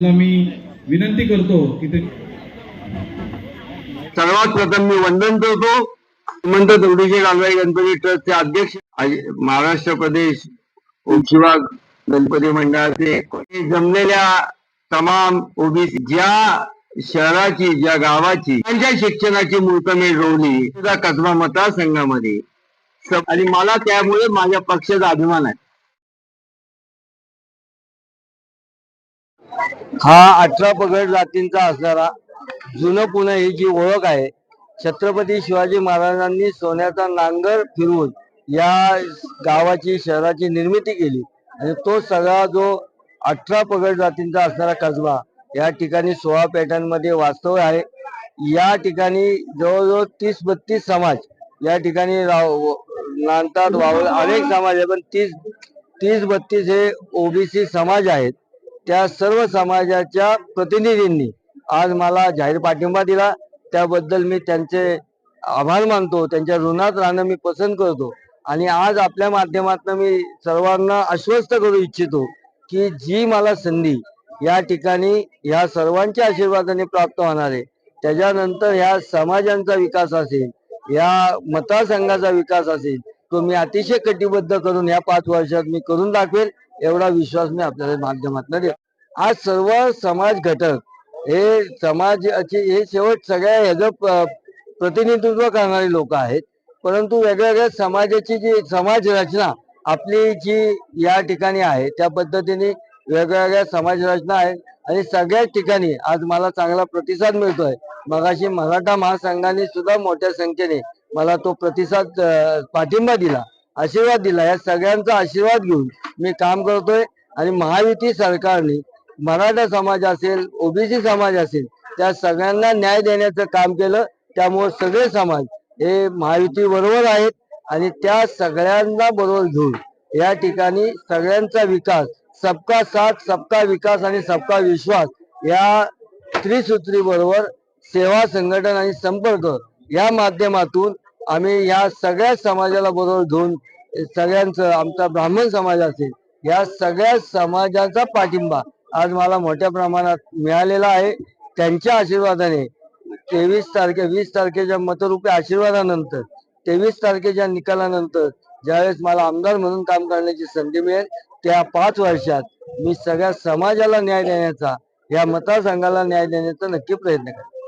मी विनंती करतो की ते सर्वात प्रथम मी वंदन करतो. श्रीमंत दगडूशेठ हलवाई गणपती ट्रस्टचे अध्यक्ष महाराष्ट्र प्रदेश उपशिवा गणपती मंडळाचे जमलेल्या तमाम ओबीसी ज्या शहराची ज्या गावाची त्यांच्या शिक्षणाची मुहूर्तमेढ रोवली. सुद्धा कसबा मतदारसंघामध्ये. आणि मला त्यामुळे माझ्या पक्षाचा अभिमान आहे. हा अठरा पगड जातींचा असणारा जुनं पुणे ही जी ओळख आहे छत्रपती शिवाजी महाराजांनी सोन्याचा नांगर फिरवून या गावाची शहराची निर्मिती केली. आणि तो सगळा जो अठरा पगड जातींचा असणारा कसबा या ठिकाणी सोळा पेठांमध्ये वास्तव आहे. या ठिकाणी जवळजवळ तीस बत्तीस समाज या ठिकाणी राव नांदतात वावर अनेक समाज आहे पण तीस तीस बत्तीस हे ओबीसी समाज आहेत. त्या सर्व समाजाच्या प्रतिनिधींनी आज मला जाहीर पाठिंबा दिला. त्याबद्दल मी त्यांचे आभार मानतो. त्यांच्या ऋणात राहणं मी पसंत करतो. आणि आज आपल्या माध्यमातून मी सर्वांना आश्वस्त करू इच्छितो की जी मला संधी या ठिकाणी ह्या सर्वांच्या आशीर्वादाने प्राप्त होणार आहे. त्याच्यानंतर ह्या समाजांचा विकास असेल या मतदारसंघाचा विकास असेल तो मी अतिशय कटिबद्ध करून या पाच वर्षात मी करून दाखवेल एवढा विश्वास मी आपल्या माध्यमातून देतो. आज सर्व समाज घटक हे समाजाचे हे शेवट सगळ्या ह्याचं प्रतिनिधित्व करणारे लोक आहेत. परंतु वेगवेगळ्या समाजाची जी समाज रचना आपली जी या ठिकाणी आहे त्या पद्धतीने वेगवेगळ्या समाज रचना आहे आणि सगळ्याच ठिकाणी आज मला चांगला प्रतिसाद मिळतोय. मगाशी मराठा महासंघाने सुद्धा मोठ्या संख्येने मला तो प्रतिसाद पाठिंबा दिला आशीर्वाद दिला. या सगळ्यांचा आशीर्वाद घेऊन मी काम करतोय आणि महायुती सरकारने मराठा समाज असेल ओबीसी समाज असेल त्या सगळ्यांना न्याय देण्याचं काम केलं. त्यामुळे सगळे समाज हे महायुती बरोबर आहेत आणि त्या सगळ्यांना बरोबर घेऊन या ठिकाणी सगळ्यांचा विकास सबका साथ सबका विकास आणि सबका विश्वास या त्रिसूत्री बरोबर सेवा संघटन आणि संपर्क या माध्यमातून आम्ही या सगळ्या समाजाला बरोबर घेऊन सगळ्यांचं आमचा ब्राह्मण समाज असेल या सगळ्या समाजाचा पाठिंबा आज मला मोठ्या प्रमाणात मिळालेला आहे. त्यांच्या आशीर्वादाने तेवीस तारखे वीस तारखेच्या मतरूपी आशीर्वादानंतर तेवीस तारखेच्या निकालानंतर ज्यावेळेस मला आमदार म्हणून काम करण्याची संधी मिळेल त्या पाच वर्षात मी सगळ्या समाजाला न्याय देण्याचा या मतदारसंघाला न्याय देण्याचा नक्की प्रयत्न करेन.